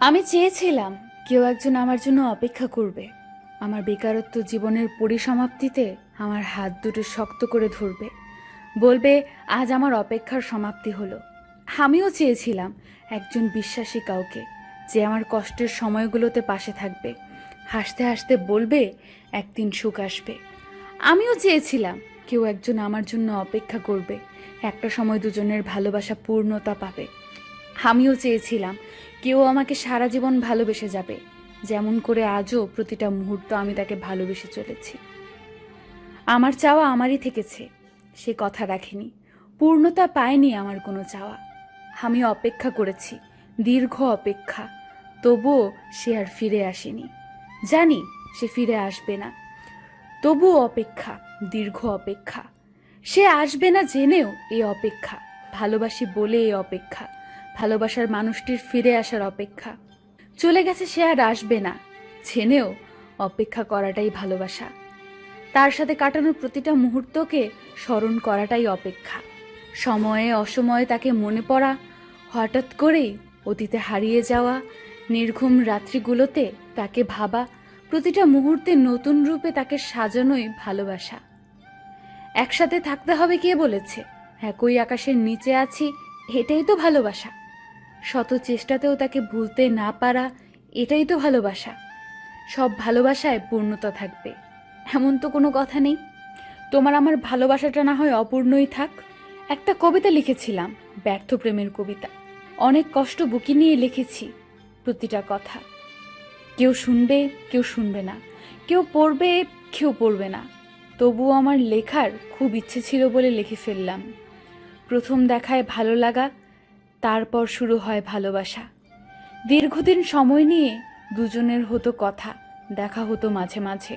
আমি চেয়েছিলাম কেউ একজন আমার জন্য অপেক্ষা করবে। আমার বেকারত্ব জীবনের পরিসমাপ্তিতে আমার হাত দুটো শক্ত করে ধরবে। বলবে, আজ আমার অপেক্ষার সমাপ্তি হলো। আমিও চেয়েছিলাম একজন বিশ্বাসী কাউকে, যে আমার কষ্টের সময়গুলোতে পাশে থাকবে। হাসতে হাসতে বলবে, একদিন সুখ আসবে। আমিও চেয়েছিলাম কেউ একজন আমার জন্য অপেক্ষা করবে। একটা সময় দুজনের ভালোবাসা পূর্ণতা পাবে। আমিও চেয়েছিলাম, কেউ আমাকে সারা জীবন ভালোবেসে যাবে। যেমন করে আজও প্রতিটা মুহূর্ত আমি তাকে ভালোবেসে চলেছি। আমার চাওয়া আমারই থেকেছে, সে কথা রাখেনি। পূর্ণতা পায়নি আমার কোনো চাওয়া। আমি অপেক্ষা করেছি, দীর্ঘ অপেক্ষা। তবুও সে আর ফিরে আসেনি। জানি সে ফিরে আসবে না। তবুও অপেক্ষা, দীর্ঘ অপেক্ষা। সে আসবে না জেনেও এই অপেক্ষা। ভালোবাসি বলে এই অপেক্ষা। ভালোবাসার মানুষটির ফিরে আসার অপেক্ষা। চলে গেছে সে আর আসবে না। ছেনেও অপেক্ষা করাটাই ভালোবাসা। তার সাথে কাটানোর প্রতিটা মুহূর্তকে স্মরণ করাটাই অপেক্ষা। সময়ে অসময়ে তাকে মনে পড়া, হঠাৎ করেই অতীতে হারিয়ে যাওয়া, নির্ঘুম রাত্রিগুলোতে তাকে ভাবা, প্রতিটা মুহূর্তে নতুন রূপে তাকে সাজানোই ভালোবাসা। একসাথে থাকতে হবে কে বলেছে? একই আকাশের নিচে আছি, এটাই তো ভালোবাসা। শত চেষ্টাতেও তাকে ভুলতে না পারা এটাই তো ভালোবাসা। সব ভালোবাসায় পূর্ণতা থাকবে। এমন তো কোনো কথা নেই। তোমার আমার ভালোবাসাটা না হয় অপূর্ণই থাক। একটা কবিতা লিখেছিলাম, ব্যর্থ প্রেমের কবিতা। অনেক কষ্ট বুকি নিয়ে লিখেছি প্রতিটা কথা। কেউ শুনবে কেউ শুনবে না। কেউ পড়বে কেউ পড়বে না। তবুও আমার লেখার খুব ইচ্ছে ছিল বলে লিখে ফেললাম। প্রথম দেখায় ভালো লাগা তারপর শুরু হয় ভালোবাসা। দীর্ঘদিন সময় নিয়ে দুজনের হতো কথা, দেখা হতো মাঝে মাঝে।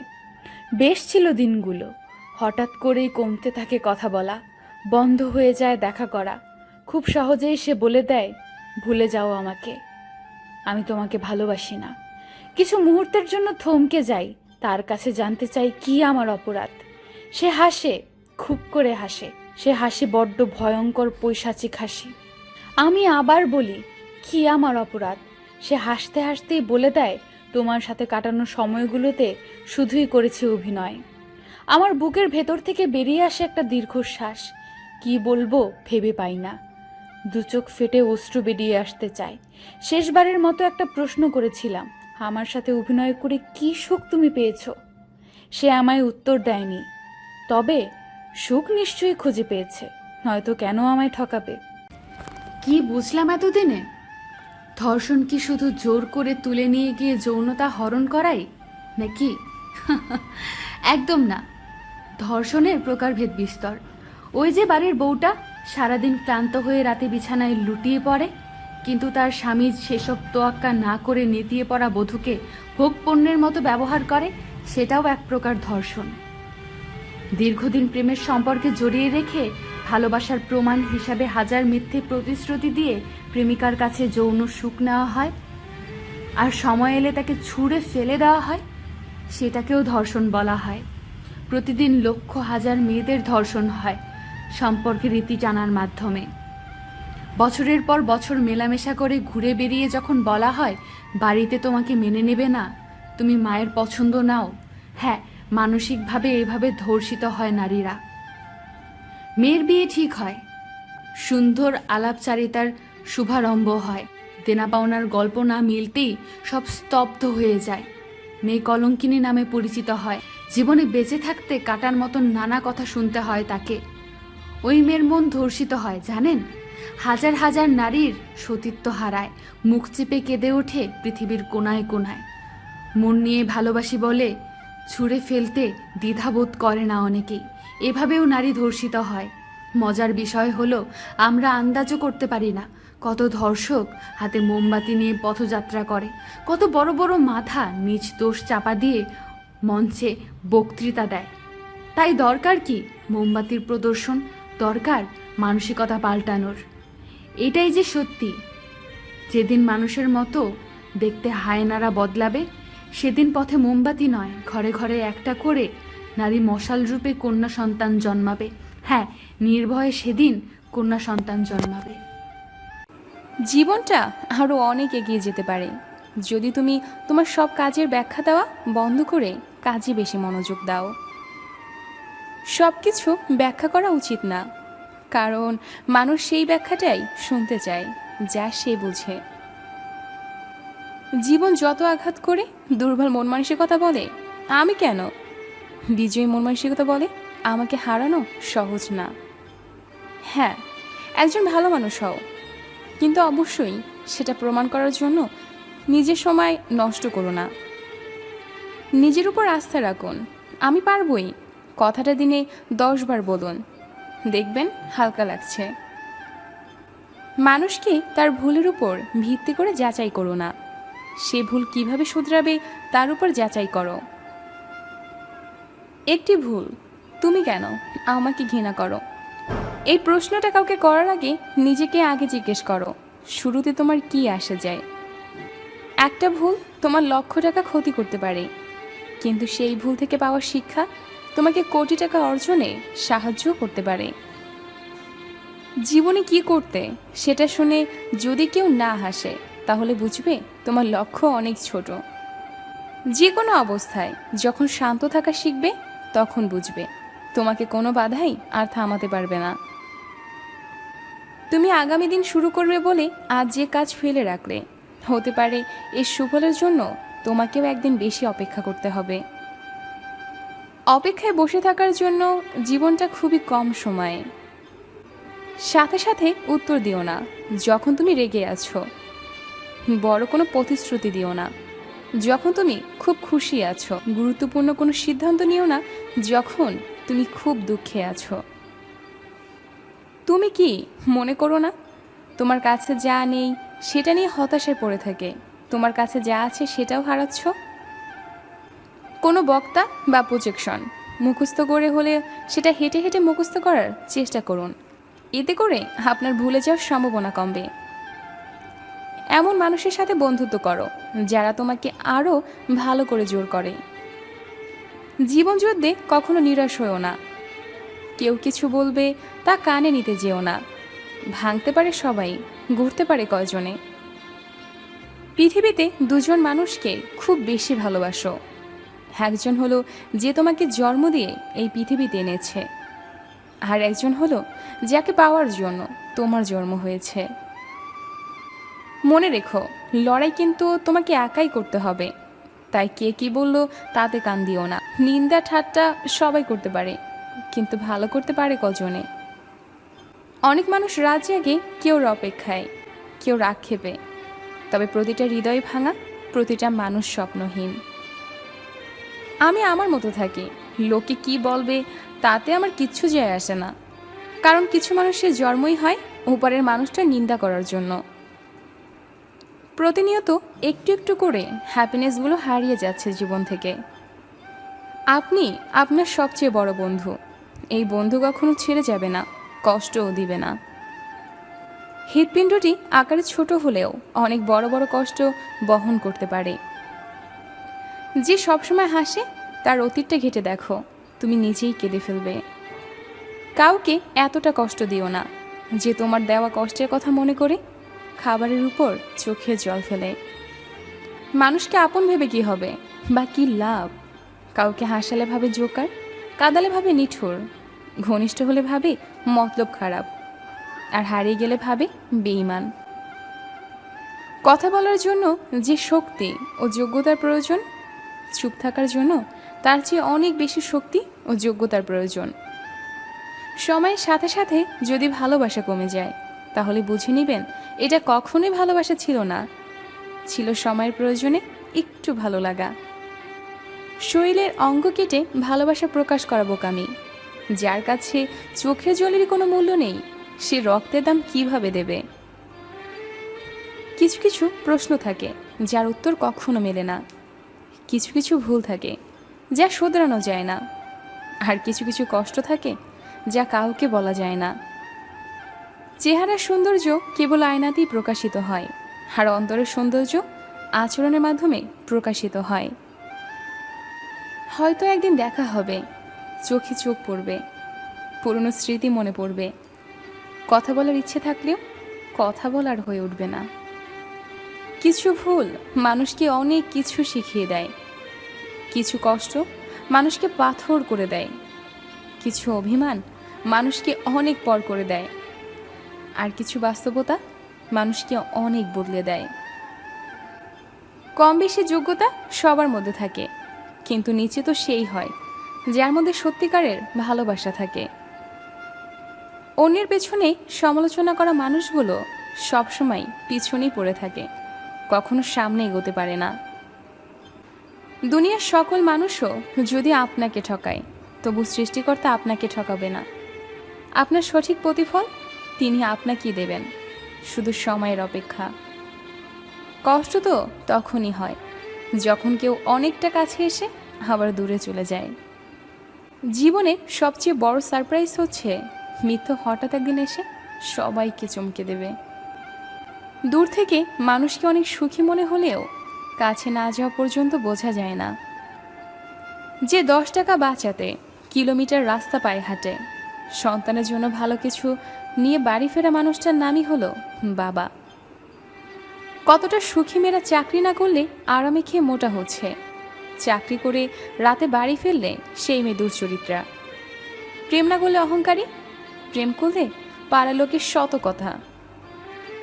বেশ ছিল দিনগুলো। হঠাৎ করেই কমতে থাকে কথা বলা, বন্ধ হয়ে যায় দেখা করা। খুব সহজেই সে বলে দেয়, ভুলে যাও আমাকে। আমি তোমাকে ভালোবাসি না। কিছু মুহূর্তের জন্য থমকে যাই, তার কাছে জানতে চাই কি আমার অপরাধ। সে হাসে, খুব করে হাসে। সে হাসি বড্ড ভয়ঙ্কর পৈশাচিক হাসি। আমি আবার বলি, কি আমার অপরাধ? সে হাসতে হাসতেই বলে দেয়, তোমার সাথে কাটানো সময়গুলোতে শুধুই করেছি অভিনয়। আমার বুকের ভেতর থেকে বেরিয়ে আসে একটা দীর্ঘশ্বাস। কি বলব, ভেবে পাই না। দু চোখ ফেটে অশ্রু বেরিয়ে আসতে চায়। শেষবারের মতো একটা প্রশ্ন করেছিলাম, আমার সাথে অভিনয় করে কি সুখ তুমি পেয়েছ? সে আমায় উত্তর দেয়নি। তবে, সুখ নিশ্চয়ই খুঁজে পেয়েছে, নয়তো কেন আমায় ঠকাবে? কি বুঝলাম এতদিনে? ধর্ষণ কি শুধু জোর করে তুলে নিয়ে গিয়ে যৌনতা হরণ করাই, নাকি? একদম না। ধর্ষণের প্রকারভেদ বিস্তর। ওই যে বাড়ির বউটা সারাদিন ক্লান্ত হয়ে রাতে বিছানায় লুটিয়ে পড়ে, কিন্তু তার স্বামী সেসব তোয়াক্কা না করে নেতিয়ে পড়া বধূকে ভোগ পণ্যের মতো ব্যবহার করে, সেটাও এক প্রকার ধর্ষণ। দীর্ঘদিন প্রেমের সম্পর্কে জড়িয়ে রেখে ভালোবাসার প্রমাণ হিসাবে হাজার মিথ্যে প্রতিশ্রুতি দিয়ে প্রেমিকার কাছে যৌন সুখ নেওয়া হয়। আর সময় এলে তাকে ছুঁড়ে ফেলে দেওয়া হয়। সেটাকেও ধর্ষণ বলা হয়। প্রতিদিন লক্ষ হাজার মেয়েদের ধর্ষণ হয় সম্পর্কে রীতি জানার মাধ্যমে। বছরের পর বছর মেলামেশা করে ঘুরে বেরিয়ে যখন বলা হয়, বাড়িতে তোমাকে মেনে নেবে না, তুমি মায়ের পছন্দ নাও। হ্যাঁ মানসিকভাবে এভাবে ধর্ষিত হয় নারীরা। মেয়ের বিয়ে ঠিক হয়। সুন্দর আলাপচারিতার শুভারম্ভ হয়। দেনা পাওনার গল্প না মিলতেই সব স্তব্ধ হয়ে যায়। মেয়ে কলঙ্কিনী নামে পরিচিত হয়। জীবনে বেঁচে থাকতে কাটার মতন নানা কথা শুনতে হয় তাকে। ওই মেয়ের মন ধর্ষিত হয়, জানেন? হাজার হাজার নারীর সতীত্ব হারায়। মুখ চেপে কেঁদে ওঠে পৃথিবীর কোনায় কোনায়। মন নিয়ে ভালোবাসি বলে ছুঁড়ে ফেলতে দ্বিধাবোধ করে না অনেকেই। এভাবেও নারী ধর্ষিত হয়। মজার বিষয় হলো, আমরা আন্দাজও করতে পারি না কত ধর্ষক হাতে মোমবাতি নিয়ে পথযাত্রা করে, কত বড় বড় মাথা নিজ দোষ চাপা দিয়ে মঞ্চে বক্তৃতা দেয়। তাই দরকার কি মোমবাতির প্রদর্শন? দরকার মানসিকতা পাল্টানোর। এটাই যে সত্যি। যেদিন মানুষের মতো দেখতে হায়নারা বদলাবে, সেদিন পথে মোমবাতি নয়, ঘরে ঘরে একটা করে নারী মশাল রূপে কন্যা সন্তান জন্মাবে। হ্যাঁ নির্ভয়ে সেদিন কন্যা সন্তান জন্মাবে। জীবনটা আরও অনেক এগিয়ে যেতে পারে। যদি তুমি তোমার সব কাজের ব্যাখ্যা দেওয়া বন্ধ করে কাজে বেশি মনোযোগ দাও। সব কিছু ব্যাখ্যা করা উচিত না। কারণ মানুষ সেই ব্যাখ্যাটাই শুনতে চায়, যা সে বুঝে। জীবন যত আঘাত করে দুর্বল মন মানসিকতা বলে, আমি কেন? বিজয়ী মন মানসিকতা বলে, আমাকে হারানো সহজ না। হ্যাঁ একজন ভালো মানুষ হও। কিন্তু অবশ্যই সেটা প্রমাণ করার জন্য নিজের সময় নষ্ট করো না। নিজের উপর আস্থা রাখুন। আমি পারবই। কথাটা দিনে দশ বার বলুন। দেখবেন হালকা লাগছে। মানুষকে তার ভুলের উপর ভিত্তি করে যাচাই করো না। সে ভুল কীভাবে শুধরাবে তার উপর যাচাই করো। একটি ভুল। তুমি কেন? আমাকে ঘৃণা করো। এই প্রশ্নটা কাউকে করার আগে নিজেকে আগে জিজ্ঞেস করো, শুরুতে তোমার কি আসে যায়। একটা ভুল তোমার লক্ষ টাকা ক্ষতি করতে পারে, কিন্তু সেই ভুল থেকে পাওয়া শিক্ষা তোমাকে কোটি টাকা অর্জনে সাহায্য করতে পারে। জীবনে কি করতে, সেটা শুনে যদি কেউ না হাসে, তাহলে বুঝবে তোমার লক্ষ্য অনেক ছোট। যে কোনো অবস্থায় যখন শান্ত থাকা শিখবে তখন বুঝবে। তোমাকে কোনো বাধাই আর থামাতে পারবে না। তুমি আগামী দিন শুরু করবে বলে আজ যে কাজ ফেলে রাখলে। হতে পারে এর সুফলের জন্য তোমাকেও একদিন বেশি অপেক্ষা করতে হবে। অপেক্ষায় বসে থাকার জন্য জীবনটা খুবই কম সময়ে। সাথে সাথে উত্তর দিও না, যখন তুমি রেগে আছো। বড় কোনো প্রতিশ্রুতি দিও না। যখন তুমি খুব খুশি আছো, গুরুত্বপূর্ণ কোনো সিদ্ধান্ত নিও না, যখন তুমি খুব দুঃখে আছো। তুমি কি মনে করো না? তোমার কাছে যা নেই, সেটা নিয়ে হতাশায় পড়ে থাকে। তোমার কাছে যা আছে, সেটাও হারাচ্ছ। কোনো বক্তা বা প্রজেকশন মুখস্থ করে হলে সেটা হেঁটে হেঁটে মুখস্থ করার চেষ্টা করুন। এতে করে আপনার ভুলে যাওয়ার সম্ভাবনা কমবে। এমন মানুষের সাথে বন্ধুত্ব করো। যারা তোমাকে আরও ভালো করে জোর করে। জীবন যুদ্ধে কখনো নিরাশ হয়েও না। কেউ কিছু বলবে তা কানে নিতে যেও না। ভাঙতে পারে সবাই, ঘুরতে পারে কয়জনে। পৃথিবীতে দুজন মানুষকে খুব বেশি ভালোবাসো। একজন হলো যে তোমাকে জন্ম দিয়ে এই পৃথিবীতে এনেছে। আর একজন হলো যাকে পাওয়ার জন্য তোমার জন্ম হয়েছে। মনে রেখো, লড়াই কিন্তু তোমাকে একাই করতে হবে। তাই কে কি বলল তাতে কান দিও না। নিন্দা, ঠাট্টা সবাই করতে পারে, কিন্তু ভালো করতে পারে কজনে? অনেক মানুষ রাত জাগে কেউ অপেক্ষায়, কেউ আক্ষেপে তবে প্রতিটা হৃদয় ভাঙা, প্রতিটা মানুষ স্বপ্নহীন। আমি আমার মতো থাকি, লোকে কি বলবে তাতে আমার কিচ্ছু যায় আসে না। কারণ কিছু মানুষের জন্মই হয় ওপারের মানুষটা নিন্দা করার জন্য। প্রতিনিয়ত একটু একটু করে হ্যাপিনেসগুলো হারিয়ে যাচ্ছে জীবন থেকে। আপনি আপনার সবচেয়ে বড় বন্ধু। এই বন্ধু কখনো ছেড়ে যাবে না, কষ্টও দিবে না। হৃৎপিণ্ডটি আকারে ছোট হলেও অনেক বড় বড় কষ্ট বহন করতে পারে। যে সবসময় হাসে, তার অতীতটা ঘেটে দেখো, তুমি নিজেই কেঁদে ফেলবে। কাউকে এতটা কষ্ট দিও না, যে তোমার দেওয়া কষ্টের কথা মনে করে খাবারের উপর চোখে জল ফেলে। মানুষকে আপন ভেবে কি হবে? বা কি লাভ? কাউকে হাসালে ভাবে জোকার, কাদালে ভাবে নিঠুর, ঘনিষ্ঠ হলে ভাবে মতলব খারাপ, আর হারিয়ে গেলে ভাবে বেইমান কথা বলার জন্য যে শক্তি ও যোগ্যতার প্রয়োজন, চুপ থাকার জন্য তার চেয়ে অনেক বেশি শক্তি ও যোগ্যতার প্রয়োজন। সময়ের সাথে সাথে যদি ভালোবাসা কমে যায়, তাহলে বুঝে নেবেন এটা কখনোই ভালোবাসা ছিল না। ছিল সময়ের প্রয়োজনে একটু ভালো লাগা। শরীরের অঙ্গ কেটে ভালোবাসা প্রকাশ করা বোকামি যার কাছে চোখের জলেরই কোনো মূল্য নেই, সে রক্তের দাম কীভাবে দেবে? কিছু কিছু প্রশ্ন থাকে, যার উত্তর কখনো মেলে না। কিছু কিছু ভুল থাকে, যা শোধরানো যায় না। আর কিছু কিছু কষ্ট থাকে, যা কাউকে বলা যায় না। চেহারার সৌন্দর্য কেবল আয়নাতেই প্রকাশিত হয়, আর অন্তরের সৌন্দর্য আচরণের মাধ্যমে প্রকাশিত হয়। হয়তো একদিন দেখা হবে, চোখে চোখ পড়বে, পুরনো স্মৃতি মনে পড়বে। কথা বলার ইচ্ছে থাকলেও কথা বলার হয়ে উঠবে না। কিছু ভুল মানুষকে অনেক কিছু শিখিয়ে দেয়। কিছু কষ্ট মানুষকে পাথর করে দেয়। কিছু অভিমান মানুষকে অনেক পর করে দেয়। আর কিছু বাস্তবতা মানুষকে অনেক বদলে দেয়। কম বেশি যোগ্যতা সবার মধ্যে থাকে, কিন্তু নিচে তো সেই হয়, যার মধ্যে সত্যিকারের ভালোবাসা থাকে। অন্যের পেছনে সমালোচনা করা মানুষগুলো সবসময় পিছনেই পড়ে থাকে, কখনো সামনে এগোতে পারে না। দুনিয়ার সকল মানুষও যদি আপনাকে ঠকায়, তবু সৃষ্টিকর্তা আপনাকে ঠকাবে না। আপনার সঠিক প্রতিফল তিনি আপনাকেই দেবেন। শুধু সময়ের অপেক্ষা। কষ্ট তো তখনই হয়, যখন কেউ অনেকটা কাছে এসে আবার দূরে চলে যায়। জীবনের সবচেয়ে বড় সারপ্রাইজ হচ্ছে মৃত্যু হঠাৎ একদিন এসে সবাইকে চমকে দেবে। দূর থেকে মানুষকে অনেক সুখী মনে হলেও কাছে না যাওয়া পর্যন্ত বোঝা যায় না। যে দশ টাকা বাঁচাতে, কিলোমিটার রাস্তা পায়ে হাঁটে সন্তানের জন্য ভালো কিছু নিয়ে বাড়ি ফেরা মানুষটার নামই হলো বাবা। কতটা সুখী মেয়েরা চাকরি না করলে আরামে খেয়ে মোটা হচ্ছে। চাকরি করে রাতে বাড়ি ফেললে সেই মেয়ে দুর্চরিত্রা প্রেম না করলে অহংকারী? প্রেম করলে পাড়া লোকের শত কথা।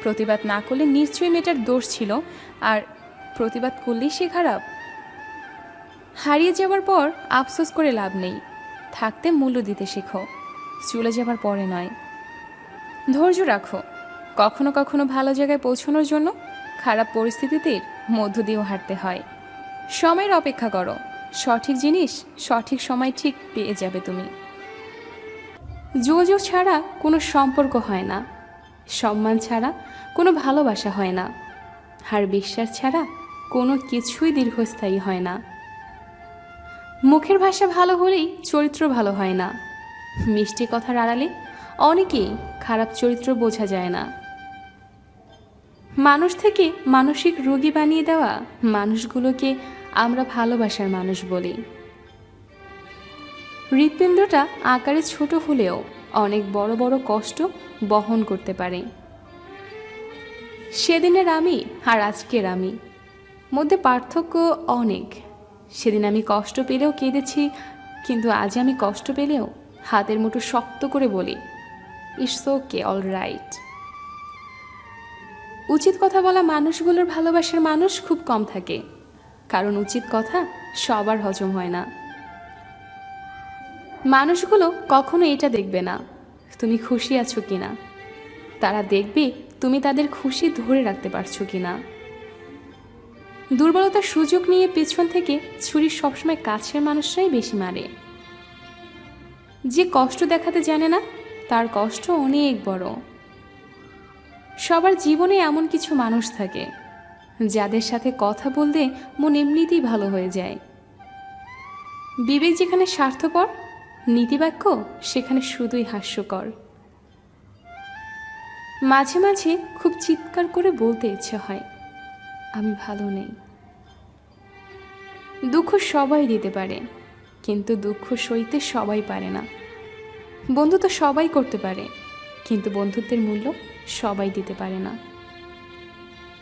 প্রতিবাদ না করলে নিশ্চয়ই মেয়েটার দোষ ছিল, আর প্রতিবাদ করলেই সে খারাপ। হারিয়ে যাওয়ার পর আফসোস করে লাভ নেই। থাকতে মূল্য দিতে শেখো। চলে যাবার পরে নয়। ধৈর্য রাখো, কখনো কখনো ভালো জায়গায় পৌঁছানোর জন্য খারাপ পরিস্থিতিতে মধ্য দিয়েও হাঁটতে হয়। সময়ের অপেক্ষা করো, সঠিক জিনিস সঠিক সময় ঠিক পেয়ে যাবে তুমি। যোগাযোগ ছাড়া কোনো সম্পর্ক হয় না, সম্মান ছাড়া কোনো ভালোবাসা হয় না, আর বিশ্বাস ছাড়া কোনো কিছুই দীর্ঘস্থায়ী হয় না। মুখের ভাষা ভালো হলেই চরিত্র ভালো হয় না। মিষ্টি কথার আড়ালে অনেকেই খারাপ চরিত্র বোঝা যায় না। মানুষ থেকে মানসিক রোগী বানিয়ে দেওয়া মানুষগুলোকে আমরা ভালোবাসার মানুষ বলি। হৃৎপিণ্ডটা আকারে ছোট হলেও অনেক বড় বড় কষ্ট বহন করতে পারে। সেদিনের আমি আর আজকের আমি মধ্যে পার্থক্য অনেক। সেদিন আমি কষ্ট পেলেও কেঁদেছি, কিন্তু আজ আমি কষ্ট পেলেও হাতের মুঠো শক্ত করে বলি, ইটস ওকে, অল রাইট। উচিত কথা বলা মানুষগুলোর ভালোবাসার মানুষ খুব কম থাকে, কারণ উচিত কথা সবার হজম হয় না। মানুষগুলো কখনো এটা দেখবে না, তুমি খুশি আছো কিনা তারা দেখবে তুমি তাদের খুশি ধরে রাখতে পারছ কিনা দুর্বলতার সুযোগ নিয়ে পেছন থেকে ছুরি সবসময় কাছের মানুষরাই বেশি মারে। যে কষ্ট দেখাতে জানে না, তার কষ্ট অনেক বড়। সবার জীবনে এমন কিছু মানুষ থাকে, যাদের সাথে কথা বলতে মন এমনিতেই ভালো হয়ে যায়। বিবেক যেখানে স্বার্থপর, নীতিবাক্য সেখানে শুধুই হাস্যকর। মাঝে মাঝে খুব চিৎকার করে বলতে ইচ্ছে হয়, আমি ভালো নেই। দুঃখ সবাই দিতে পারে। কিন্তু দুঃখ সইতে সবাই পারে না। বন্ধু তো সবাই করতে পারে, কিন্তু বন্ধুত্বের মূল্য সবাই দিতে পারে না।